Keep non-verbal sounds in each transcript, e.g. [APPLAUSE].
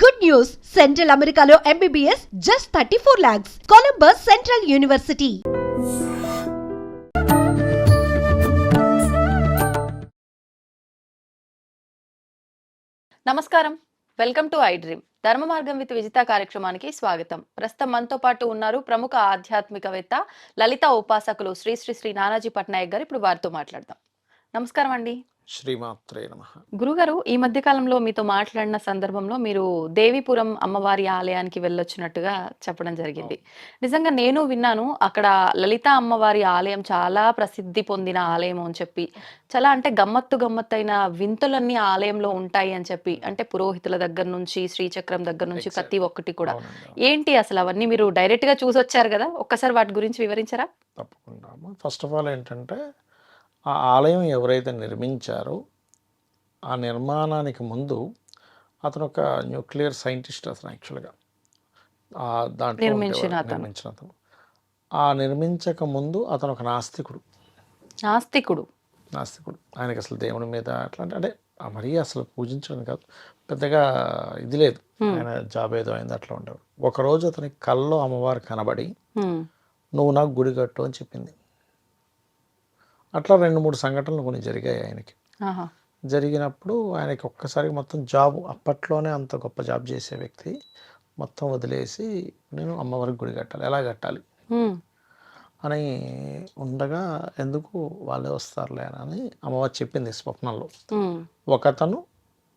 Good news. Central అమెరికాలో MBBS just thirty four lakhs Columbus central university నమస్కారం. Welcome to I dream Dharma Margam with Vijitha కార్యక్రమానికి స్వాగతం. ప్రస్తుతం మనతో పాటు ఉన్నారు ప్రముఖ ఆధ్యాత్మికవేత్త లలిత ఉపాసకులు శ్రీ శ్రీ శ్రీ నానాజీ పట్నాయక్ గారు. ఇప్పుడు వారితో మాట్లాడదాం. నమస్కారం అండి. శ్రీమాత్రే నమ. గురుగారు ఈ మధ్య కాలంలో మీతో మాట్లాడిన సందర్భంలో మీరు దేవీపురం అమ్మవారి ఆలయానికి వెళ్ళొచ్చినట్టుగా చెప్పడం జరిగింది. నిజంగా నేను విన్నాను అక్కడ లలిత అమ్మవారి ఆలయం చాలా ప్రసిద్ధి పొందిన ఆలయం అని చెప్పి. చాలా అంటే గమ్మత్తు గమ్మత్తైన వింతలన్నీ ఆలయంలో ఉంటాయి అని చెప్పి. అంటే పురోహితుల దగ్గర నుంచి శ్రీచక్రం దగ్గర నుంచి. ప్రతి ఒక్కటి కూడా. ఏంటి అసలు అవన్నీ మీరు డైరెక్ట్గా చూసి వచ్చారు కదా? ఒక్కసారి వాటి గురించి వివరించరా? తప్పకుండా. ఫస్ట్ ఆఫ్ ఆల్ ఏంటంటే ఆ ఆలయం ఎవరైతే నిర్మించారో ఆ నిర్మాణానికి ముందు అతను ఒక న్యూక్లియర్ సైంటిస్ట్ అతను యాక్చువల్గా. ఆ దాంట్లో నిర్మించిన అతను. ఆ నిర్మించక ముందు అతను ఒక నాస్తికుడు. నాస్తికుడు. నాస్తికుడు. ఆయనకి అసలు దేవుని మీద అట్లా అంటే- మరీ అసలు పూజించడం కాదు. పెద్దగా ఇది లేదు. ఆయన జాబ్ ఏదో అయింది అట్లా ఉండేవాడు. ఒకరోజు అతనికి కల్లో అమ్మవారు కనబడి. నువ్వు నాకు గుడి కట్టు అని చెప్పింది. అట్లా రెండు మూడు సంఘటనలు కొన్ని జరిగాయి ఆయనకి. జరిగినప్పుడు ఆయనకి ఒక్కసారి మొత్తం జాబ్ అప్పట్లోనే అంత గొప్ప జాబ్ చేసే వ్యక్తి మొత్తం వదిలేసి నేను అమ్మవారికి గుడి కట్టాలి ఎలా కట్టాలి. అని ఉండగా ఎందుకు వాళ్ళే వస్తారులే అని అమ్మవారు చెప్పింది స్వప్నంలో. ఒకతను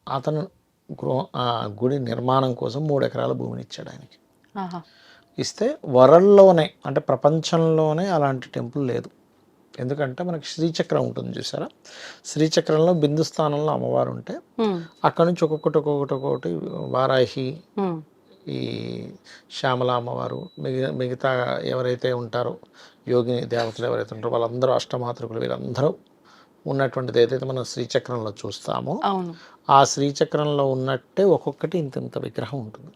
అతను గృహ ఆ గుడి నిర్మాణం కోసం మూడు ఎకరాల భూమిని ఇచ్చాడు ఆయనకి. ఇస్తే వరల్డ్లోనే అంటే ప్రపంచంలోనే అలాంటి టెంపుల్ లేదు ఎందుకంటే మనకి శ్రీచక్రం ఉంటుంది చూసారా శ్రీచక్రంలో బిందు స్థానంలో అమ్మవారు ఉంటే. అక్కడ నుంచి ఒక్కొక్కటి ఒక్కొక్కటి ఒక్కొక్కటి వారాహి. ఈ శ్యామల అమ్మవారు మిగతా మిగతా ఎవరైతే ఉంటారో యోగిని దేవతలు ఎవరైతే ఉంటారో వాళ్ళందరూ అష్టమాతృకులు వీళ్ళందరూ ఉన్నటువంటిది ఏదైతే మనం శ్రీచక్రంలో చూస్తామో ఆ శ్రీచక్రంలో ఉన్నట్టే ఒక్కొక్కటి ఇంత ఇంత విగ్రహం ఉంటుంది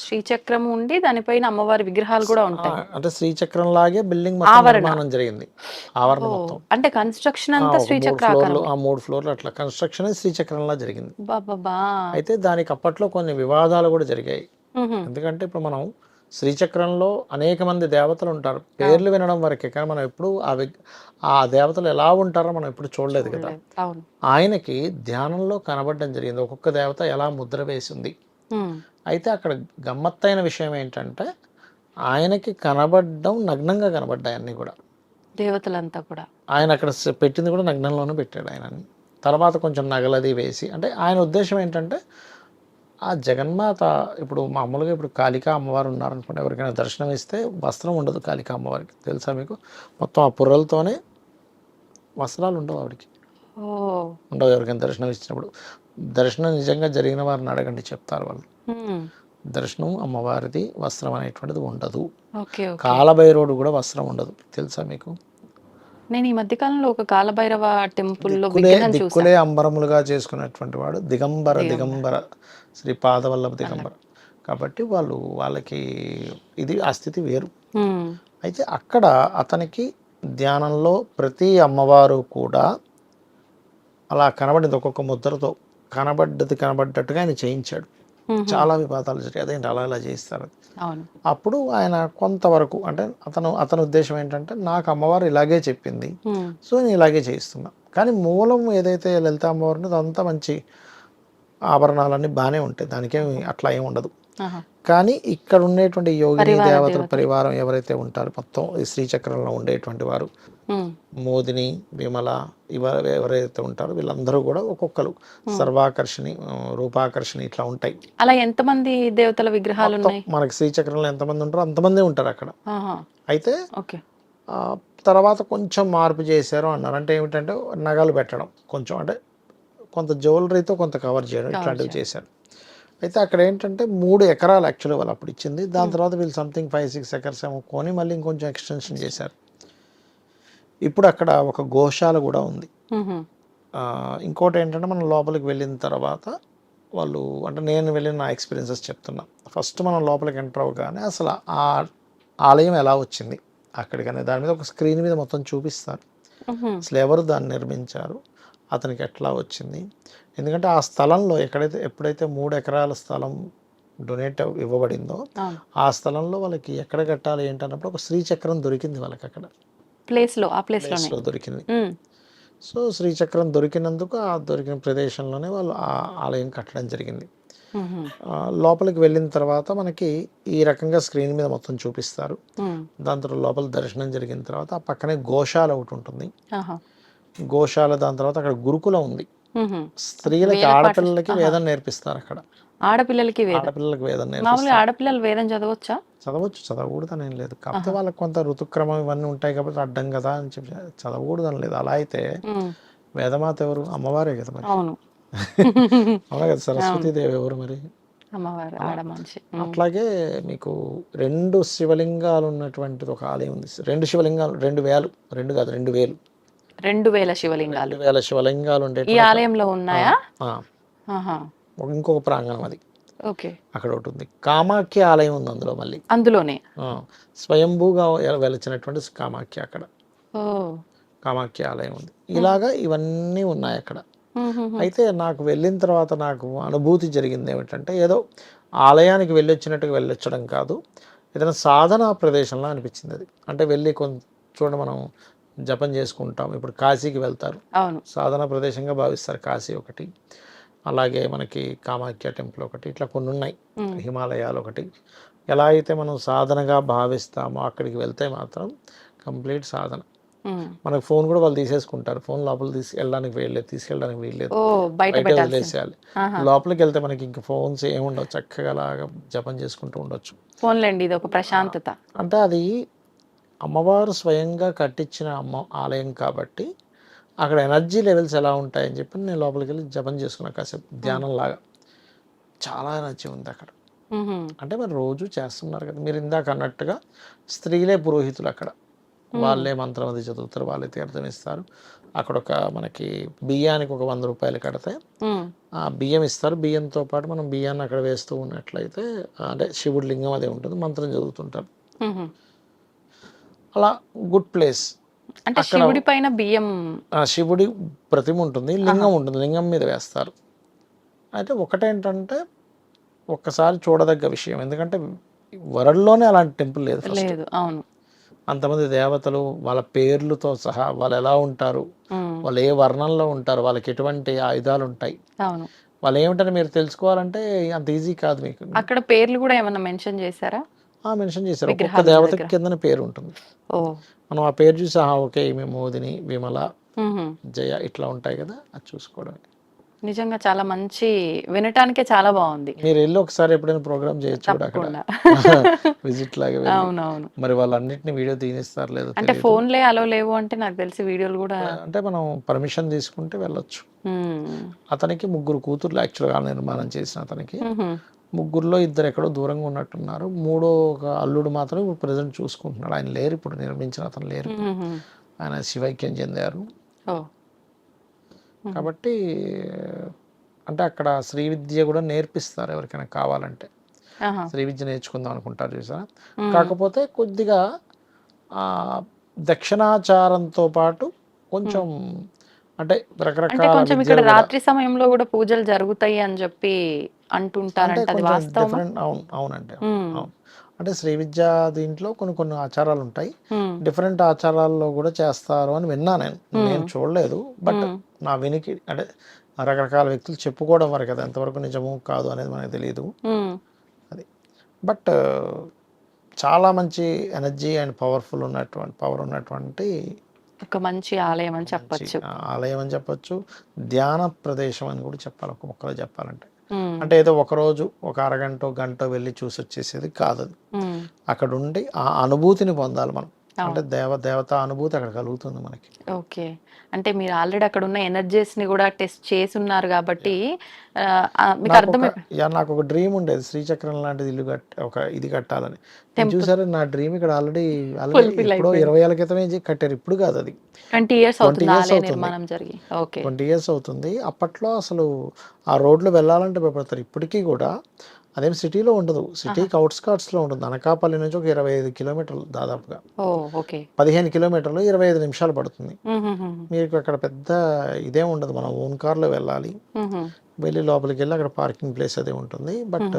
శ్రీచక్రం ఉండి దానిపైన అమ్మవారి విగ్రహాలు కూడా ఉంటాయి. అంటే శ్రీచక్రం లాగే బిల్డింగ్ ఆవరణ. నిర్మాణం జరిగింది. ఆవరణ మొత్తం. అంటే కన్స్ట్రక్షన్ అంతా శ్రీచక్ర ఆ మూడు ఫ్లోర్లు అట్లా. కన్స్ట్రక్షన్ శ్రీచక్రంలా జరిగింది. బాబా అయితే దానికి అప్పట్లో కొన్ని వివాదాలు కూడా జరిగాయి. ఎందుకంటే ఇప్పుడు మనం శ్రీచక్రంలో అనేక మంది దేవతలు ఉంటారు. పేర్లు వినడం వరకే కానీ మనం ఎప్పుడు ఆ విగ్ ఆ దేవతలు ఎలా ఉంటారో మనం ఎప్పుడు చూడలేదు కదా. ఆయనకి ధ్యానంలో కనబడడం జరిగింది. ఒక్కొక్క దేవత ఎలా ముద్ర వేసింది. అయితే అక్కడ గమ్మత్తైన విషయం ఏంటంటే ఆయనకి కనబడడం నగ్నంగా కనబడ్డాయి అన్నీ కూడా. దేవతలంతా కూడా. ఆయన అక్కడ పెట్టింది కూడా నగ్నంలోనే పెట్టాడు ఆయన. తర్వాత కొంచెం నగలది వేసి అంటే ఆయన ఉద్దేశం ఏంటంటే ఆ జగన్మాత ఇప్పుడు మామూలుగా ఇప్పుడు కాళికా అమ్మవారు ఉన్నారనుకోండి ఎవరికైనా దర్శనం ఇస్తే వస్త్రం ఉండదు కాళికా అమ్మవారికి. తెలుసా మీకు? మొత్తం ఆ పుర్రలతోనే వస్త్రాలు ఉండవు ఆవిడకి. ఉండవు ఎవరికైనా దర్శనం ఇచ్చినప్పుడు. దర్శనం నిజంగా జరిగిన వారిని అడగండి చెప్తారు వాళ్ళు. దర్శనం అమ్మవారిది వస్త్రం అనేటువంటిది ఉండదు. కాలభైరవుడు కూడా వస్త్రం ఉండదు. తెలుసా మీకు? నేను ఈ మధ్య కాలంలో ఒక కాలభైరవ టెంపుల్ దిక్కులే అంబరములుగా చేసుకున్నటువంటి వాడు దిగంబర దిగంబర. శ్రీ పాదవల్లభ దిగంబర. కాబట్టి వాళ్ళు వాళ్ళకి ఇది ఆ స్థితి వేరు. అయితే అక్కడ అతనికి ధ్యానంలో ప్రతి అమ్మవారు కూడా అలా కనబడింది ఒక్కొక్క ముద్రతో. కనబడ్డది కనబడ్డట్టుగా ఆయన చేయించాడు. చాలా వివాదాలు జరిగాయి అదేంటి అలా ఇలా చేయిస్తారు అప్పుడు ఆయన కొంతవరకు అంటే అతను అతని ఉద్దేశం ఏంటంటే నాకు అమ్మవారు ఇలాగే చెప్పింది. సో నేను ఇలాగే చేయిస్తున్నా కానీ మూలం ఏదైతే లలిత అమ్మవారు అదంతా మంచి ఆభరణాలన్నీ బాగానే ఉంటాయి దానికేమి అట్లా ఏమి ఉండదు. కానీ ఇక్కడ ఉండేటువంటి యోగిని పరివార దేవతల. పరివారం ఎవరైతే ఉంటారో మొత్తం ఈ శ్రీచక్రంలో ఉండేటువంటి వారు. మోదిని విమల ఇవ ఎవరైతే ఉంటారో వీళ్ళందరూ కూడా ఒక్కొక్కరు. సర్వాకర్షణి రూపాకర్షణి ఇట్లా ఉంటాయి. అలా ఎంతమంది దేవతల విగ్రహాలు మనకి శ్రీచక్రంలో ఎంతమంది ఉంటారో అంతమంది ఉంటారు అక్కడ. అయితే తర్వాత కొంచెం మార్పు చేశారు అన్నారు. అంటే ఏమిటంటే నగలు పెట్టడం. కొంచెం అంటే కొంత జ్యువెలరీతో కొంత కవర్ చేయడం ఇట్లాంటివి చేశారు. అయితే అక్కడ ఏంటంటే మూడు ఎకరాలు యాక్చువల్లీ వాళ్ళు అప్పుడు ఇచ్చింది. దాని తర్వాత వీళ్ళు సంథింగ్ ఫైవ్ సిక్స్ ఎకర్స్ ఏమో కొని మళ్ళీ ఇంకొంచెం ఎక్స్టెన్షన్ చేశారు. ఇప్పుడు అక్కడ ఒక గోశాల కూడా ఉంది. ఇంకోటి ఏంటంటే మనం లోపలికి వెళ్ళిన తర్వాత వాళ్ళు అంటే నేను వెళ్ళిన నా ఎక్స్పీరియన్సెస్ చెప్తున్నా. ఫస్ట్ మనం లోపలికి ఎంటర్ అవ్వగానే అసలు ఆ ఆలయం ఎలా వచ్చింది అక్కడికనే దాని మీద ఒక స్క్రీన్ మీద మొత్తం చూపిస్తారు. అసలు ఎవరు దాన్ని నిర్మించారు అతనికి ఎట్లా వచ్చింది? ఎందుకంటే ఆ స్థలంలో ఎక్కడైతే ఎప్పుడైతే మూడు ఎకరాల స్థలం డొనేట్ ఇవ్వబడిందో ఆ స్థలంలో వాళ్ళకి ఎక్కడ కట్టాలి ఏంటన్నప్పుడు ఒక శ్రీచక్రం దొరికింది వాళ్ళకి అక్కడ. ప్లేస్లో ఆ ప్లేస్లో దొరికింది. సో శ్రీచక్రం దొరికినందుకు ఆ దొరికిన ప్రదేశంలోనే వాళ్ళు ఆ ఆలయం కట్టడం జరిగింది. లోపలికి వెళ్ళిన తర్వాత మనకి ఈ రకంగా స్క్రీన్ మీద మొత్తం చూపిస్తారు. దాని తర్వాత లోపల దర్శనం జరిగిన తర్వాత ఆ పక్కనే గోశాల ఒకటి ఉంటుంది. గోశాల దాని తర్వాత అక్కడ గురుకులం ఉంది. స్త్రీలకి ఆడపిల్లలకి. వేదం నేర్పిస్తారు అక్కడ. ఆడపిల్లలకి ఆడపిల్లలకి వేదం మామూలుగా ఆడపిల్లలు వేదం చదవచ్చా? చదవచ్చు చదవకూడదని ఏం లేదు. కాకపోతే వాళ్ళకి కొంత ఋతుక్రమం ఇవన్నీ ఉంటాయి కాబట్టి అడ్డం కదా అని చెప్పి చదవకూడదని లేదు. అలా అయితే వేదమాత ఎవరు? అమ్మవారే కదా మరి. అవును. [LAUGHS] అవునా కదా సరస్వతీదేవి ఎవరు మరి? అమ్మవారు అట్లాగే మీకు రెండు శివలింగాలు ఉన్నటువంటిది ఒక ఆలయం ఉంది. రెండు శివలింగాలు రెండు వేలు రెండు కాదు రెండు వేలు. రెండు వేల శివలింగాలు. వేల శివలింగాలు ఉండే ఈ ఆలయంలో ఉన్నాయా? ఇంకొక ప్రాంగణం అది. ఓకే. అక్కడ ఒకటి ఉంది. కామాఖ్య ఆలయం ఉంది అందులో మళ్ళీ. అందులోనే? స్వయంభూగా వెలిచినటువంటి కామాఖ్య అక్కడ. కామాఖ్య ఆలయం ఉంది. ఇలాగా ఇవన్నీ ఉన్నాయి అక్కడ. అయితే నాకు వెళ్ళిన తర్వాత నాకు అనుభూతి జరిగింది ఏమిటంటే ఏదో ఆలయానికి వెళ్ళొచ్చినట్టుగా వెళ్ళొచ్చడం కాదు ఏదైనా సాధనా ప్రదేశంలో అనిపించింది అది. అంటే వెళ్ళి కొంచెం చూడ మనం జపం చేసుకుంటాం. ఇప్పుడు కాశీకి వెళ్తారు. సాధన ప్రదేశంగా భావిస్తారు కాశీ ఒకటి. అలాగే మనకి కామాఖ్య టెంపుల్ ఒకటి ఇట్లా కొన్ని ఉన్నాయి హిమాలయాలు ఒకటి ఎలా అయితే మనం సాధనగా భావిస్తామో అక్కడికి వెళ్తే మాత్రం కంప్లీట్ సాధన. మనకు ఫోన్ కూడా వాళ్ళు తీసేసుకుంటారు. ఫోన్ లోపల తీసి వెళ్ళడానికి వీల్లేదు తీసుకెళ్ళడానికి వీల్లేదు ఓ బయట వదిలేసేయాలి. లోపలికి వెళ్తే మనకి ఇంకా ఫోన్స్ ఏముండవు చక్కగా అలాగా జపం చేసుకుంటూ ఉండొచ్చు. ఫోన్లేండి ఇది ఒక ప్రశాంతత. అంటే అది అమ్మవారు స్వయంగా కట్టించిన అమ్మ ఆలయం కాబట్టి అక్కడ ఎనర్జీ లెవెల్స్ ఎలా ఉంటాయని చెప్పి నేను లోపలికి వెళ్ళి జపం చేసుకున్నా కాసేపు ధ్యానం లాగా చాలా ఎనర్జీ ఉంది అక్కడ. అంటే మరి రోజు చేస్తున్నారు కదా. మీరు ఇందాక అన్నట్టుగా స్త్రీలే పురోహితులు అక్కడ. వాళ్ళే మంత్రం అది చదువుతారు వాళ్ళే తీర్థం ఇస్తారు. అక్కడ ఒక మనకి బియ్యానికి ఒక వంద రూపాయలు కడితే ఆ బియ్యం ఇస్తారు. బియ్యంతో పాటు మనం బియ్యాన్ని అక్కడ వేస్తూ ఉన్నట్లయితే అంటే శివుడి లింగం అదే ఉంటుంది మంత్రం చదువుతుంటారు. అలా గుడ్ ప్లేస్. అంటే శివుడి పైన బియ్యం శివుడి ప్రతిమ ఉంటుంది లింగం ఉంటుంది లింగం మీద వేస్తారు. అయితే ఒకటేంటంటే ఒక్కసారి చూడదగ్గ విషయం ఎందుకంటే వరల్డ్లోనే అలాంటి టెంపుల్ లేదు లేదు అవును. అంతమంది దేవతలు వాళ్ళ పేర్లతో సహా వాళ్ళు ఎలా ఉంటారు వాళ్ళు ఏ వర్ణంలో ఉంటారు వాళ్ళకి ఎటువంటి ఆయుధాలు ఉంటాయి. అవును. వాళ్ళు ఏమిటని మీరు తెలుసుకోవాలంటే అంత ఈజీ కాదు మీకు. అక్కడ పేర్లు కూడా ఏమన్నా మెన్షన్ చేశారా? ఆ మెన్షన్ చేశారు. ఒక్కొక్క దేవతకి. కిందన పేరు ఉంటుంది. మనం ఆ పేరు చూసి ఓకే ఈమె మోదిని విమల. జయ ఇట్లా ఉంటాయి కదా అది చూసుకోవడమే నిజంగా చాలా మంచి వినటానికే చాలా బాగుంది మీరు వెళ్ళి ఒకసారి ఎప్పుడైనా ప్రోగ్రామ్ చేయొచ్చు కూడా అక్కడ [LAUGHS] విజిట్ లాగా. అవునవును మరి వాళ్ళన్నిటిని వీడియో తీనిస్తారు లేదో అంటే. ఫోన్లే అలో లేవు అంటే నాకు తెలిసి వీడియోలు కూడా అంటే మనం పర్మిషన్ తీసుకుంటే వెళ్ళొచ్చు అతనికి ముగ్గురు కూతుర్లు యాక్చువల్గా నిర్మాణం చేసిన అతనికి. ముగ్గురులో ఇద్దరు ఎక్కడో దూరంగా ఉన్నట్టున్నారు. మూడో ఒక అల్లుడు మాత్రం ఇప్పుడు ప్రజెంట్ చూసుకుంటున్నాడు. ఆయన లేరు ఇప్పుడు నిర్మించిన అతను లేరు. ఆయన శివైక్యం చెందారు. కాబట్టి అంటే అక్కడ శ్రీ విద్య కూడా నేర్పిస్తారు ఎవరికైనా కావాలంటే. శ్రీ విద్య నేర్చుకుందాం అనుకుంటారు చూసారా. కాకపోతే కొద్దిగా దక్షిణాచారంతో పాటు కొంచెం అంటే రకరకాల కొంచెం ఇక్కడ రాత్రి సమయంలో కూడా పూజలు జరుగుతాయి అని చెప్పి అంటే అంటుంటారంట అది అవును అవునండి అవును అంటే శ్రీ విద్య దీంట్లో కొన్ని కొన్ని ఆచారాలు ఉంటాయి. డిఫరెంట్ ఆచారాల్లో కూడా చేస్తారు అని విన్నా నేను. నేను చూడలేదు బట్. నా వినికి అంటే రకరకాల వ్యక్తులు చెప్పుకోవడం వరకు అది ఎంతవరకు నిజము కాదు అనేది మనకు తెలియదు అది. బట్ చాలా మంచి ఎనర్జీ అండ్ పవర్ఫుల్ ఉన్నటువంటి పవర్ ఉన్నటువంటి ఒక మంచి ఆలయం అని చెప్పొచ్చు. ఆలయం అని చెప్పొచ్చు. ధ్యాన ప్రదేశం అని కూడా చెప్పాలి ఒక మొక్కలో చెప్పాలంటే. అంటే ఏదో ఒక రోజు ఒక అరగంట గంట వెళ్ళి చూసి వచ్చేసేది కాదు అక్కడ ఉండి ఆ అనుభూతిని పొందాలి మనం. అంటే దేవ దేవత అనుభూతి అక్కడ కలుగుతుంది మనకి. ఓకే. అంటే మీరు ఆల్రెడీ అక్కడ ఉన్న ఎనర్జీస్ని కూడా టెస్ట్ చేసి ఉన్నారు కాబట్టి మీకు అర్థమై నాకు ఒక డ్రీమ్ ఉండేది. శ్రీచక్రం లాంటిది ఇల్లు కట్ ఒక ఇది కట్టాలని. నేను చూసారు నా డ్రీమ్ ఇక్కడ ఆల్రెడీ ఆల్రెడీ ఇప్పుడు ఇరవై ఏళ్ళ క్రితమే కట్టారు. ఇప్పుడు కాదు అది. ట్వంటీ ఇయర్స్ అవుతుంది. నిర్మాణం జరిగి. ఓకే. ట్వంటీ ఇయర్స్ అవుతుంది. అప్పట్లో అసలు ఆ రోడ్లో వెళ్ళాలంటే భయపడతారు. ఇప్పటికీ కూడా అదేం సిటీలో ఉండదు. సిటీకి అవుట్స్కర్ట్స్లో ఉంటుంది. అనకాపల్లి నుంచి ఒక ఇరవై ఐదు కిలోమీటర్లు దాదాపుగా. పదిహేను కిలోమీటర్లు ఇరవై ఐదు నిమిషాలు పడుతుంది. మీకు అక్కడ పెద్ద ఇదేం ఉండదు. మనం ఓన్ కార్లో వెళ్ళాలి. వెళ్ళి లోపలికి వెళ్ళి అక్కడ పార్కింగ్ ప్లేస్ అది ఉంటుంది. బట్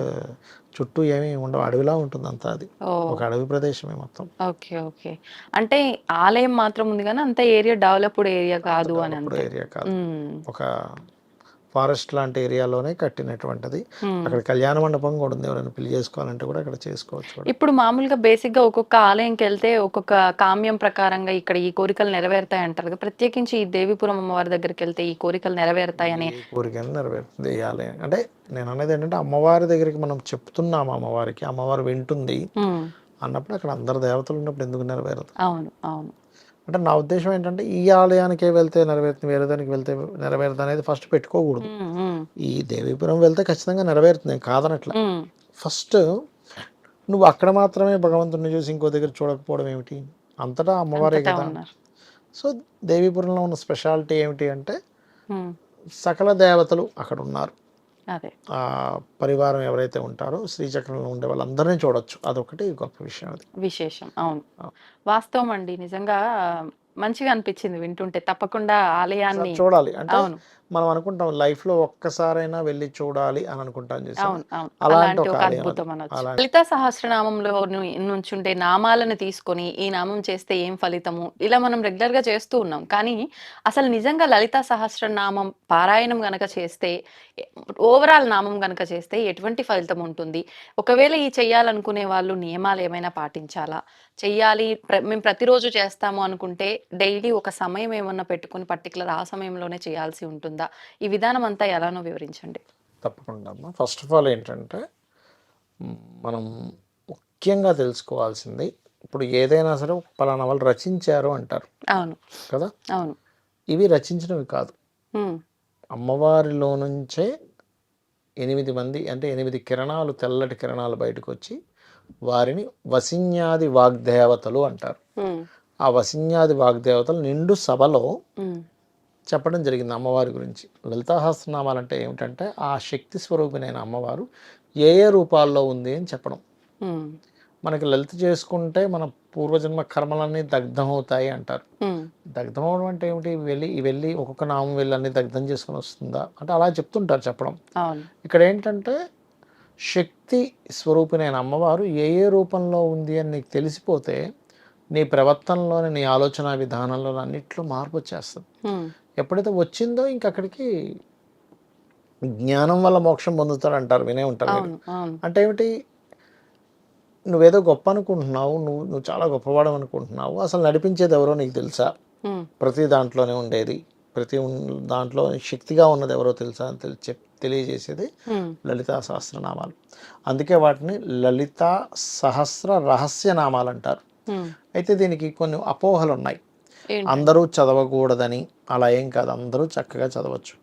చుట్టూ ఏమీ ఉండవు. అడవిలా ఉంటుంది అంతా అది. ఒక అడవి ప్రదేశమే మొత్తం. Okay okay. అంటే ఆలయం మాత్రం ఉంది కానీ అంత ఏరియా డెవలప్డ్ ఏరియా కాదు అని ఏరియా కాదు. ఒక ఫారెస్ట్ లాంటి ఏరియాలోనే కట్టినటువంటిది. ఉమ్. అక్కడ కళ్యాణ మండపం కూడా ఉంది. ఎవరైనా పెళ్ళి చేసుకోవాలంటే కూడా అక్కడ చేసుకోవచ్చు ఇప్పుడు మామూలుగా బేసిక్గా ఒక్కొక్క ఆలయంకి వెళ్తే ఒక్కొక్క కామ్యం ప్రకారంగా ఇక్కడ ఈ కోరికలు నెరవేరుతాయి అంటారు ప్రత్యేకించి ఈ దేవిపురం అమ్మవారి దగ్గరికి వెళ్తే ఈ కోరికలు నెరవేరుతాయి అని ఈ కోరికను నెరవేరుతుంది వేయాలి అంటే నేను అనేది ఏంటంటే అమ్మవారి దగ్గరికి మనం చెప్తున్నాము అమ్మవారికి. అమ్మవారు వింటుంది. ఉమ్, అన్నప్పుడు అక్కడ అందరు దేవతలు ఉన్నప్పుడు ఎందుకు నెరవేరదు? అవును అవును. అంటే నా ఉద్దేశం ఏంటంటే ఈ ఆలయానికే వెళ్తే నెరవేరుతుంది వేరే దానికి వెళ్తే నెరవేరుతుంది అనేది ఫస్ట్ పెట్టుకోకూడదు ఈ దేవీపురం వెళ్తే ఖచ్చితంగా నెరవేరుతుంది కాదనట్ల. ఫస్ట్ నువ్వు అక్కడ మాత్రమే భగవంతుడిని చూసి ఇంకో దగ్గర చూడకపోవడం ఏమిటి? అంతటా అమ్మవారే కదా. సో దేవీపురంలో ఉన్న స్పెషాలిటీ ఏమిటి అంటే సకల దేవతలు అక్కడ ఉన్నారు. పరివారం ఎవరైతే ఉంటారో శ్రీచక్రంలో ఉండే వాళ్ళందరినీ చూడొచ్చు. అదొకటి గొప్ప విషయం అది. విశేషం. అవును. వాస్తవం అండి. నిజంగా మంచిగా అనిపించింది వింటుంటే తప్పకుండా ఆలయాన్ని చూడాలి. అంటే మనం అనుకుంటాం లైఫ్లో ఒక్కసారైనా వెళ్ళి చూడాలి అని అనుకుంటాం చేసాం అలాంటి ఒక అద్భుతం. అనొచ్చు. లలిత సహస్రనామంలో నుంచుండే నామాలను తీసుకొని ఈ నామం చేస్తే ఏం ఫలితము? ఇలా మనం రెగ్యులర్గా చేస్తూ ఉన్నాం. కానీ అసలు నిజంగా లలిత సహస్రనామం పారాయణం గనక చేస్తే ఓవరాల్ నామం గనక చేస్తే ఎటువంటి ఫలితం ఉంటుంది? ఒకవేళ ఈ చెయ్యాలనుకునే వాళ్ళు నియమాలు ఏమైనా పాటించాలా? చెయ్యాలి మేము ప్రతిరోజు చేస్తాము అనుకుంటే డైలీ ఒక సమయం ఏమన్నా పెట్టుకుని పర్టికులర్ ఆ సమయంలోనే చేయాల్సి ఉంటుందా? ఈ విధానం అంతా ఎలానో వివరించండి. తప్పకుండా అమ్మా. ఫస్ట్ ఆఫ్ ఆల్ ఏంటంటే మనం ముఖ్యంగా తెలుసుకోవాల్సింది ఇప్పుడు ఏదైనా సరే పలానా వాళ్ళు రచించారు అంటారు. అవును. కదా? అవును. ఇవి రచించినవి కాదు. అమ్మవారిలో నుంచే ఎనిమిది మంది అంటే ఎనిమిది కిరణాలు తెల్లటి కిరణాలు బయటకు వచ్చి వారిని వసిన్యాది వాగ్దేవతలు అంటారు. ఆ వసిన్యాది వాగ్దేవతలు నిండు సభలో చెప్పడం జరిగింది అమ్మవారి గురించి. లలితాహస్రనామాలు అంటే ఏమిటంటే ఆ శక్తి స్వరూపిణైన అమ్మవారు ఏ ఏ రూపాల్లో ఉంది అని చెప్పడం. మనకి లలిత చేసుకుంటే మన పూర్వజన్మ కర్మలన్నీ దగ్ధం అవుతాయి అంటారు. దగ్ధం అవడం అంటే ఏమిటి? వెళ్ళి వెళ్ళి ఒక్కొక్క నామం వెళ్ళి అన్ని దగ్ధం చేసుకొని వస్తుందా? అంటే అలా చెప్తుంటారు చెప్పడం. ఇక్కడ ఏంటంటే శక్తి స్వరూపిణైన అమ్మవారు ఏ ఏ రూపంలో ఉంది అని నీకు తెలిసిపోతే నీ ప్రవర్తనలోని నీ ఆలోచన విధానంలో అన్నిట్లో మార్పు వచ్చేస్తుంది. ఎప్పుడైతే వచ్చిందో ఇంక అక్కడికి జ్ఞానం వల్ల మోక్షం పొందుతారు అంటారు వినే ఉంటారు మీరు. అంటే ఏమిటి? నువ్వేదో గొప్ప అనుకుంటున్నావు నువ్వు నువ్వు చాలా గొప్పవాడు అనుకుంటున్నావు అసలు నడిపించేది ఎవరో నీకు తెలుసా? ప్రతి దాంట్లోనే ఉండేది ప్రతి దాంట్లో శక్తిగా ఉన్నది ఎవరో తెలుసా అని తెలి చెప్ తెలియజేసేది లలితా సహస్రనామాలు. అందుకే వాటిని లలిత సహస్ర రహస్య నామాలు అంటారు. అయితే దీనికి కొన్ని అపోహలు ఉన్నాయి? అందరూ చదవకూడదని అలా ఏం కాదు. అందరూ చక్కగా చదవచ్చు.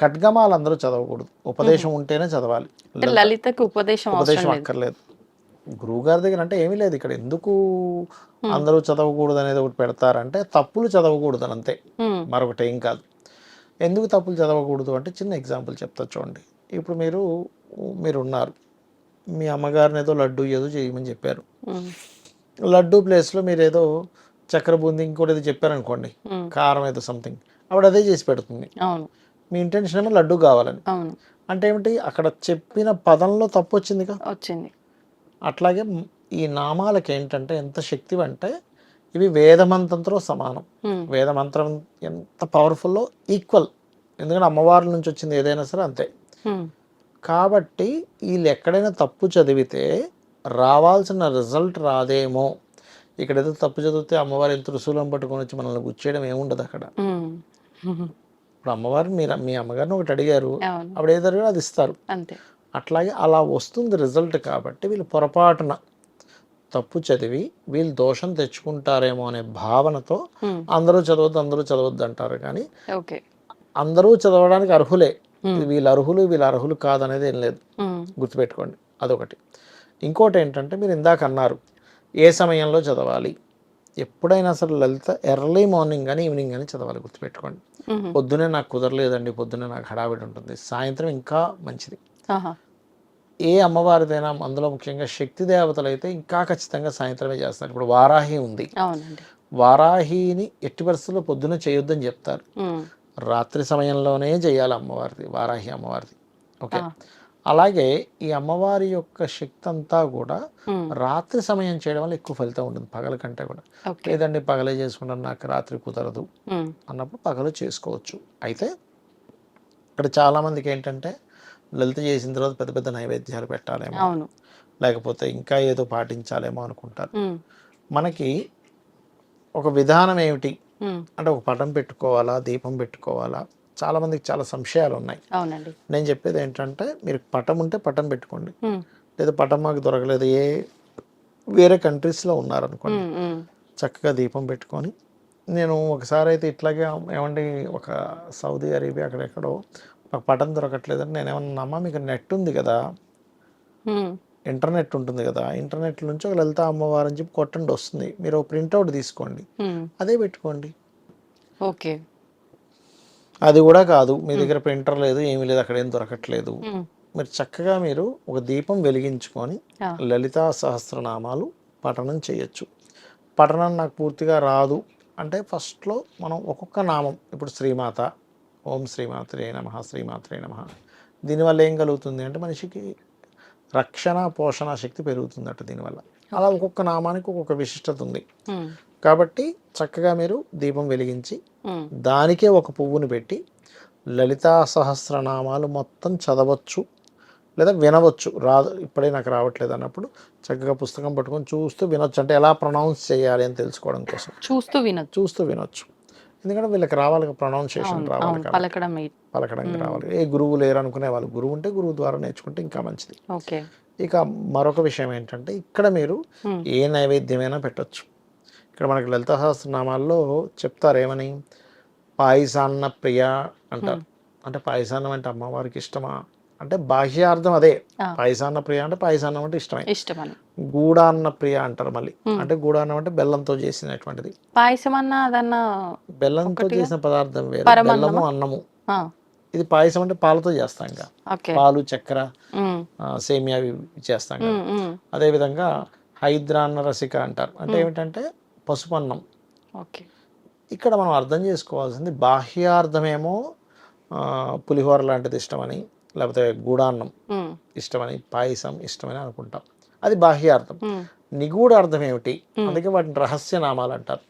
ఖడ్గమాలు అందరూ చదవకూడదు. ఉపదేశం ఉంటేనే చదవాలి. లలితకి ఉపదేశం ఉపదేశం లేదు. అక్కర్లేదు. గురువు గారి దగ్గర అంటే ఏమీ లేదు ఇక్కడ. ఎందుకు అందరూ చదవకూడదు అనేది ఒకటి పెడతారంటే తప్పులు చదవకూడదు అని అంతే మరొకటి ఏం కాదు. ఎందుకు తప్పులు చదవకూడదు అంటే చిన్న ఎగ్జాంపుల్ చెప్తా చూడండి. ఇప్పుడు మీరు మీరు ఉన్నారు మీ అమ్మగారిని ఏదో లడ్డు ఏదో చేయమని చెప్పారు. లడ్డు ప్లేస్లో మీరు ఏదో చక్కెర బూంది ఇంకోటి ఏదో చెప్పారనుకోండి. కారం ఏదో సంథింగ్ ఆవిడ అదే చేసి పెడుతుంది. మీ ఇంటెన్షన్ ఏమో లడ్డు కావాలని. అంటే ఏమిటి? అక్కడ చెప్పిన పదంలో తప్పు వచ్చిందిగా? వచ్చింది. అట్లాగే ఈ నామాలకి ఏంటంటే ఎంత శక్తి అంటే ఇవి వేదమంత్రంతో సమానం. వేదమంత్రం ఎంత పవర్ఫుల్లో ఈక్వల్ ఎందుకంటే అమ్మవారి నుంచి వచ్చింది ఏదైనా సరే అంతే. కాబట్టి వీళ్ళు ఎక్కడైనా తప్పు చదివితే రావాల్సిన రిజల్ట్ రాదేమో. ఇక్కడ ఏదో తప్పు చదివితే అమ్మవారి ఎంత రుసులం పట్టుకొని వచ్చి మనల్ని గుచ్చేయడం ఏముండదు అక్కడ. ఇప్పుడు అమ్మవారిని మీరు మీ అమ్మగారిని ఒకటి అడిగారు. అప్పుడు ఏదో అది ఇస్తారు. అట్లాగే అలా వస్తుంది రిజల్ట్ కాబట్టి వీళ్ళు పొరపాటున తప్పు చదివి వీళ్ళు దోషం తెచ్చుకుంటారేమో అనే భావనతో అందరూ చదవద్దు అందరూ చదవద్దు అంటారు కానీ అందరూ చదవడానికి అర్హులే. వీళ్ళు అర్హులు వీళ్ళు అర్హులు కాదనేది ఏం లేదు. గుర్తుపెట్టుకోండి. అదొకటి. ఇంకోటి ఏంటంటే మీరు ఇందాక అన్నారు ఏ సమయంలో చదవాలి? ఎప్పుడైనా సరే లలిత ఎర్లీ మార్నింగ్ కానీ ఈవినింగ్ కానీ చదవాలి గుర్తుపెట్టుకోండి. పొద్దునే నాకు కుదరలేదండి పొద్దునే నాకు హడావిడి ఉంటుంది. సాయంత్రం ఇంకా మంచిది. ఏ అమ్మవారిదైనా అందులో ముఖ్యంగా శక్తి దేవతలు అయితే ఇంకా ఖచ్చితంగా సాయంత్రమే చేస్తారు. ఇప్పుడు వారాహి ఉంది. వారాహిని ఎట్టి పరిస్థితుల్లో పొద్దున చేయొద్దని చెప్తారు. రాత్రి సమయంలోనే చేయాలి అమ్మవారిది వారాహి అమ్మవారిది. ఓకే. అలాగే ఈ అమ్మవారి యొక్క శక్తి అంతా కూడా రాత్రి సమయం చేయడం వల్ల ఎక్కువ ఫలితం ఉంటుంది పగల కంటే కూడా. లేదండి పగలే చేసుకుంటాను నాకు రాత్రి కుదరదు అన్నప్పుడు పగలు చేసుకోవచ్చు. అయితే ఇక్కడ చాలామందికి ఏంటంటే లలిత చేసిన తర్వాత పెద్ద పెద్ద నైవేద్యాలు పెట్టాలేమో. లేకపోతే ఇంకా ఏదో పాటించాలేమో అనుకుంటారు. మనకి ఒక విధానం ఏమిటి? అంటే ఒక పటం పెట్టుకోవాలా దీపం పెట్టుకోవాలా? చాలామందికి చాలా సంశయాలు ఉన్నాయి అవునండి. నేను చెప్పేది ఏంటంటే మీరు పటం ఉంటే పటం పెట్టుకోండి. లేదా పటం మాకు దొరకలేదు ఏ వేరే కంట్రీస్లో ఉన్నారనుకోండి. చక్కగా దీపం పెట్టుకొని నేను ఒకసారి అయితే ఇట్లాగే ఏమండి ఒక సౌదీ అరేబియా అక్కడెక్కడో ఒక పటం దొరకట్లేదని నేను ఏమన్నా అమ్మా మీకు నెట్ ఉంది కదా. ఇంటర్నెట్ ఉంటుంది కదా. ఇంటర్నెట్ నుంచి ఒక లలిత అమ్మవారు అని చెప్పి కొట్టండి వస్తుంది. మీరు ప్రింట్అవుట్ తీసుకోండి. అదే పెట్టుకోండి. ఓకే. అది కూడా కాదు. మీ దగ్గర ప్రింటర్ లేదు ఏమీ లేదు అక్కడ ఏం దొరకట్లేదు. మీరు చక్కగా మీరు ఒక దీపం వెలిగించుకొని లలితా సహస్రనామాలు పఠనం చేయొచ్చు. పఠనం నాకు పూర్తిగా రాదు. అంటే ఫస్ట్లో మనం ఒక్కొక్క నామం ఇప్పుడు శ్రీమాత ఓం శ్రీమాత్రే నమ శ్రీమాత్రే నమ. దీనివల్ల ఏం కలుగుతుంది అంటే మనిషికి రక్షణ పోషణ శక్తి పెరుగుతుందట దీనివల్ల. అలా ఒక్కొక్క నామానికి ఒక్కొక్క విశిష్టత ఉంది. కాబట్టి చక్కగా మీరు దీపం వెలిగించి దానికే ఒక పువ్వుని పెట్టి లలితా సహస్రనామాలు మొత్తం చదవచ్చు లేదా వినవచ్చు. రాదు ఇప్పుడే నాకు రావట్లేదు అన్నప్పుడు చక్కగా పుస్తకం పట్టుకొని చూస్తూ వినొచ్చు. అంటే ఎలా ప్రొనౌన్స్ చేయాలి అని తెలుసుకోవడం కోసం. చూస్తూ వినొచ్చు. చూస్తూ వినొచ్చు. ఎందుకంటే వీళ్ళకి రావాలి ప్రొనౌన్సియేషన్ రావాలి పలకడం పలకడానికి రావాలి. ఏ గురువు లేరు అనుకునే వాళ్ళు గురువు ఉంటే గురువు ద్వారా నేర్చుకుంటే ఇంకా మంచిది. ఓకే. ఇక మరొక విషయం ఏంటంటే ఇక్కడ మీరు ఏ నైవేద్యమైనా పెట్టొచ్చు. ఇక్కడ మనకి లలిత సహస్రనామాల్లో చెప్తారు ఏమని పాయసాన్న ప్రియ అంటారు. అంటే పాయసాన్నం అంటే అమ్మవారికి ఇష్టమా? అంటే బాహ్యార్థం అదే. ఆ. పాయసాన్న ప్రియ అంటే పాయసాన్నం అంటే ఇష్టమే. ఇష్టమని. గూడాన్న ప్రియ అంటారు మళ్ళీ. అంటే గూడాన్నం అంటే బెల్లంతో చేసినటువంటిది. పాయసం అన్నా అదన్నా బెల్లంతో చేసిన పదార్థం వేరు? బెల్లము అన్నము. ఇది పాయసం అంటే పాలతో చేస్తాం పాలు చక్కెర సేమియా చేస్తాం ఉమ్, అదేవిధంగా హైద్రాన్న రసిక అంటారు. అంటే ఏమిటంటే పసుపు అన్నం ఓకే. ఇక్కడ మనం అర్థం చేసుకోవాల్సింది బాహ్యార్థమేమో పులిహోర లాంటిది ఇష్టమని లేకపోతే గూడాన్నం ఇష్టమని పాయసం ఇష్టమని అనుకుంటాం. అది బాహ్యార్థం. నిగూఢ అర్థం ఏమిటి అందుకే వాటిని రహస్య నామాలు అంటారు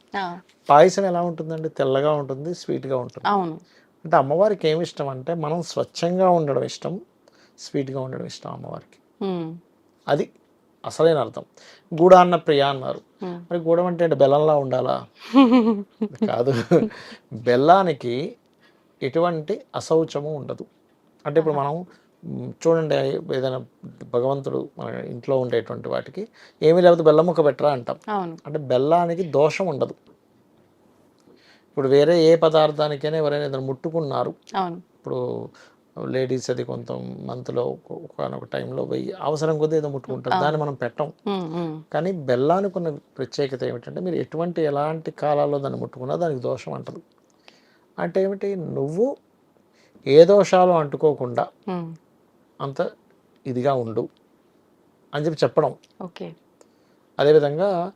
పాయసం ఎలా ఉంటుందండి? తెల్లగా ఉంటుంది స్వీట్గా ఉంటుంది. అంటే అమ్మవారికి ఏమి ఇష్టం అంటే మనం స్వచ్ఛంగా ఉండడం ఇష్టం స్వీట్గా ఉండడం ఇష్టం అమ్మవారికి. అది అసలైన అర్థం. గూడాన్న ప్రియ అన్నారు. మరి గూడం అంటే? బెల్లంలా ఉండాలా? కాదు. బెల్లానికి ఎటువంటి అశౌచము ఉండదు. అంటే ఇప్పుడు మనం చూడండి ఏదైనా భగవంతుడు మన ఇంట్లో ఉండేటువంటి వాటికి ఏమీ లేకపోతే బెల్లం ముక్క పెట్టరా అంటాం. అంటే బెల్లానికి దోషం ఉండదు. ఇప్పుడు వేరే ఏ పదార్థానికైనా ఎవరైనా ఏదైనా ముట్టుకున్నారు. ఇప్పుడు లేడీస్ అది కొంత మంత్లో ఒకనొక టైంలో పోయి అవసరం కొద్దీ ఏదో ముట్టుకుంటారు. దాన్ని మనం పెట్టం. కానీ బెల్లానికి ఉన్న ప్రత్యేకత ఏమిటంటే మీరు ఎటువంటి ఎలాంటి కాలాల్లో దాన్ని ముట్టుకున్నా దానికి దోషం అంటదు అంటే ఏమిటి? నువ్వు ఏ దోషాలు అంటుకోకుండా అంత ఇదిగా ఉండు అని చెప్పి చెప్పడం. ఓకే. అదేవిధంగా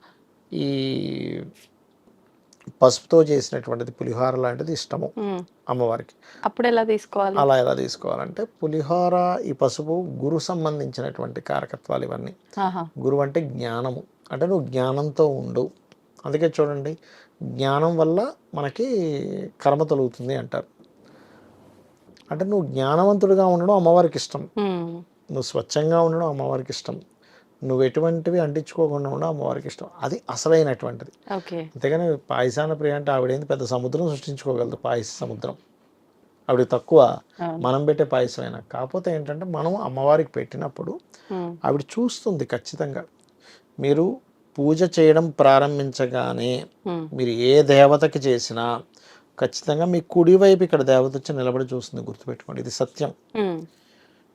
ఈ పసుపుతో చేసినటువంటిది పులిహోర లాంటిది ఇష్టము అమ్మవారికి. అప్పుడు ఎలా తీసుకోవాలి? అలా ఎలా తీసుకోవాలంటే పులిహోర ఈ పసుపు గురు సంబంధించినటువంటి కారకత్వాలు ఇవన్నీ. గురువు అంటే జ్ఞానము. అంటే నువ్వు జ్ఞానంతో ఉండు. అందుకే చూడండి జ్ఞానం వల్ల మనకి కర్మ తొలుగుతుంది అంటారు. అంటే నువ్వు జ్ఞానవంతుడిగా ఉండడం అమ్మవారికి ఇష్టం. నువ్వు స్వచ్ఛంగా ఉండడం అమ్మవారికి ఇష్టం. నువ్వు ఎటువంటివి అంటించుకోకుండా ఉండడం అమ్మవారికి ఇష్టం. అది అసలైనటువంటిది. అంతేగాని పాయసాన ప్రియ అంటే ఆవిడేంది? పెద్ద సముద్రం సృష్టించుకోగలదు పాయస సముద్రం. ఆవిడ తక్కువ. మనం పెట్టే పాయసమైనా. కాకపోతే ఏంటంటే మనం అమ్మవారికి పెట్టినప్పుడు ఆవిడ చూస్తుంది ఖచ్చితంగా. మీరు పూజ చేయడం ప్రారంభించగానే మీరు ఏ దేవతకి చేసినా ఖచ్చితంగా మీ కుడివైపు ఇక్కడ దేవత వచ్చి నిలబడి చూస్తుంది గుర్తుపెట్టుకోండి. ఇది సత్యం.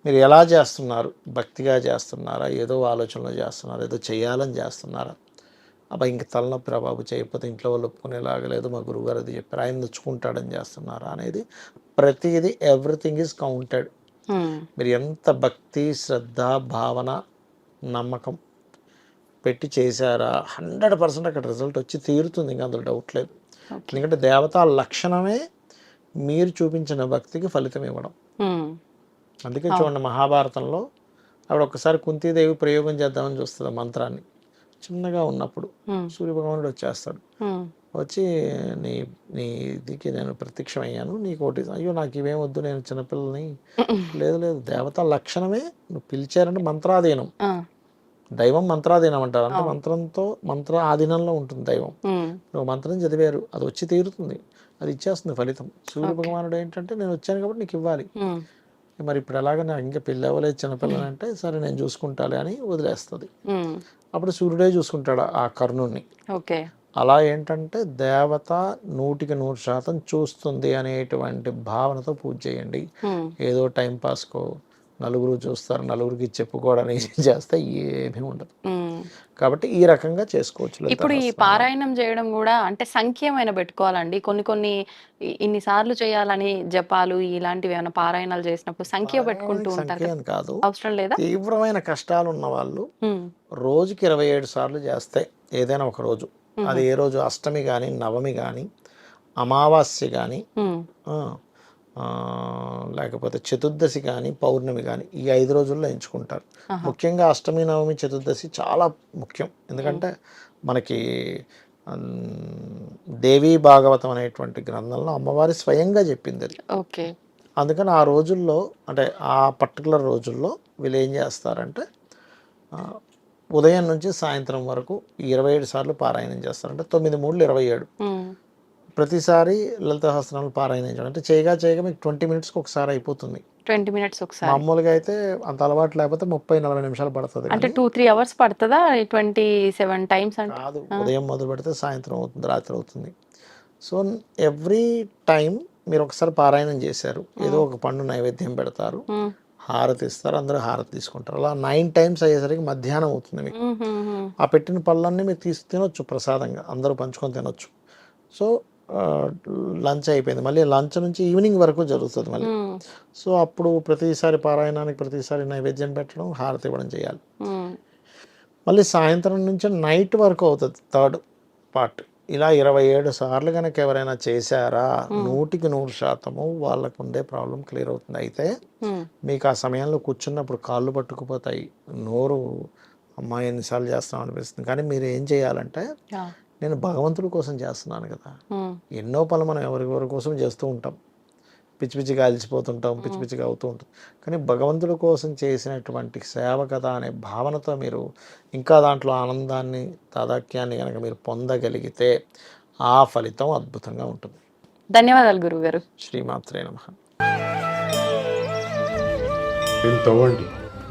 మీరు ఎలా చేస్తున్నారు? భక్తిగా చేస్తున్నారా? ఏదో ఆలోచనలో చేస్తున్నారా? ఏదో చేయాలని చేస్తున్నారా? అబ్బా ఇంక తలనొప్పి రా బాబు చేయకపోతే ఇంట్లో వాళ్ళు ఒప్పుకునేలాగా లేదు మా గురువుగారు అది చెప్పారు. ఆయన తెచ్చుకుంటాడని చేస్తున్నారా అనేది ప్రతిదీ ఎవ్రీథింగ్ ఈజ్ కౌంటెడ్. మీరు ఎంత భక్తి శ్రద్ధ భావన నమ్మకం పెట్టి చేశారా? హండ్రెడ్ పర్సెంట్ అక్కడ రిజల్ట్ వచ్చి తీరుతుంది ఇంకా అందులో డౌట్ లేదు. ఎందుకంటే దేవతా లక్షణమే మీరు చూపించిన భక్తికి ఫలితం ఇవ్వడం. అందుకే చూడండి మహాభారతంలో ఆవిడ ఒక్కసారి కుంతీదేవి ప్రయోగం చేద్దామని చూస్తుంది మంత్రాన్ని. చిన్నగా ఉన్నప్పుడు సూర్యభగవానుడు వచ్చేస్తాడు. వచ్చి నీ నీ ఇదికి నేను ప్రత్యక్షమయ్యాను నీకు ఒకటి అయ్యో నాకు ఇవేం వద్దు నేను చిన్నపిల్లని. లేదు లేదు దేవత లక్షణమే నువ్వు పిలిచారంటే మంత్రాధీనం. దైవం మంత్రాధీనం అంటారు. అంటే మంత్రంతో మంత్ర ఆధీనంలో ఉంటుంది దైవం. నువ్వు మంత్రం చదివారు అది వచ్చి తీరుతుంది. అది ఇచ్చేస్తుంది ఫలితం. సూర్య భగవానుడు ఏంటంటే నేను వచ్చాను కాబట్టి నీకు ఇవ్వాలి. మరి ఇప్పుడు ఎలాగ నాకు ఇంకా పెళ్ళి అవ్వలేదు చిన్నపిల్లని అంటే సరే నేను చూసుకుంటాలే అని వదిలేస్తుంది. అప్పుడు సూర్యుడే చూసుకుంటాడు ఆ కర్ణుణ్ణి. ఓకే. అలా ఏంటంటే దేవత నూటికి నూరు శాతం చూస్తుంది అనేటువంటి భావనతో పూజ చేయండి. ఏదో టైం పాస్కో నలుగురు చూస్తారు నలుగురికి చెప్పుకోవడానికి [LAUGHS] చేస్తే ఏమీ ఉండదు. కాబట్టి ఈ రకంగా చేసుకోవచ్చు ఇప్పుడు ఈ. పారాయణం చేయడం కూడా అంటే సంఖ్యమైన పెట్టుకోవాలండి. కొన్ని కొన్ని ఇ- ఇన్ని సార్లు చేయాలని జపాలు ఇలాంటివి ఏమైనా పారాయణాలు చేసినప్పుడు సంఖ్య పెట్టుకుంటూ ఉంటారు కదా. అవసరం లేదా? తీవ్రమైన కష్టాలు ఉన్న వాళ్ళు రోజుకి ఇరవై ఏడు సార్లు చేస్తే ఏదైనా ఒక రోజు. అది ఏ రోజు? అష్టమి కానీ నవమి కానీ అమావాస్య కానీ లేకపోతే చతుర్దశి కానీ పౌర్ణమి కానీ ఈ ఐదు రోజుల్లో ఎంచుకుంటారు. ముఖ్యంగా అష్టమి నవమి చతుర్దశి చాలా ముఖ్యం. ఎందుకంటే మనకి దేవీ భాగవతం అనేటువంటి గ్రంథంలో అమ్మవారి స్వయంగా చెప్పింది అది. ఓకే. అందుకని ఆ రోజుల్లో అంటే ఆ పర్టికులర్ రోజుల్లో వీళ్ళు ఏం చేస్తారంటే ఉదయం నుంచి సాయంత్రం వరకు ఇరవై ఏడు సార్లు పారాయణం చేస్తారు అంటే తొమ్మిది మూడులు ఇరవై ఏడు. ప్రతిసారి లలిత సహస్రనామాలు పారాయణం చేయడం. అంటే చేయగా చేయగా మీకు ట్వంటీ మినిట్స్కి ఒకసారి అయిపోతుంది. ట్వంటీ మినిట్స్ ఒకసారి. మామూలుగా అయితే అంత అలవాటు లేకపోతే ముప్పై నలభై నిమిషాలు పడుతుంది అంటే టూ త్రీ అవర్స్ పడుతుందా? ట్వంటీ సెవెన్ టైమ్స్ అంటే? కాదు ఉదయం మొదలు పెడితే సాయంత్రం అవుతుంది రాత్రి అవుతుంది. సో ఎవ్రీ టైం మీరు ఒకసారి పారాయణం చేశారు. ఏదో ఒక పండు నైవేద్యం పెడతారు. హారతి ఇస్తారు అందరూ హారతి తీసుకుంటారు. అలా నైన్ టైమ్స్ అయ్యేసరికి మధ్యాహ్నం అవుతుంది మీకు. ఆ పెట్టిన పళ్ళన్నీ మీరు తీసి తినొచ్చు ప్రసాదంగా. అందరూ పంచుకొని తినొచ్చు. సో లంచ్ అయిపోయింది. మళ్ళీ లంచ్ నుంచి ఈవినింగ్ వరకు జరుగుతుంది మళ్ళీ. సో అప్పుడు ప్రతిసారి పారాయణానికి ప్రతిసారి నైవేద్యం పెట్టడం హారతి ఇవ్వడం చేయాలి. మళ్ళీ సాయంత్రం నుంచి నైట్ వరకు అవుతుంది థర్డ్ పార్ట్. ఇలా ఇరవై ఏడు సార్లు కనుక ఎవరైనా చేశారా నూటికి నూరు శాతము వాళ్ళకు ఉండే ప్రాబ్లం క్లియర్ అవుతుంది. అయితే మీకు ఆ సమయంలో కూర్చున్నప్పుడు కాళ్ళు పట్టుకుపోతాయి. నోరు అమ్మాయి ఎన్నిసార్లు చేస్తాం అనిపిస్తుంది. కానీ మీరు ఏం చేయాలంటే నేను భగవంతుడి కోసం చేస్తున్నాను కదా. ఎన్నో పనులు మనం ఎవరి కోసం చేస్తూ ఉంటాం. పిచ్చి పిచ్చిగా అలసిపోతుంటాం పిచ్చి పిచ్చిగా అవుతూ ఉంటాం. కానీ భగవంతుడి కోసం చేసినటువంటి సేవ కదా అనే భావనతో మీరు ఇంకా దాంట్లో ఆనందాన్ని తాదాక్యాన్ని కనుక మీరు పొందగలిగితే ఆ ఫలితం అద్భుతంగా ఉంటుంది. ధన్యవాదాలు గురువు గారు. శ్రీమాత్రే నమ. దీన్ని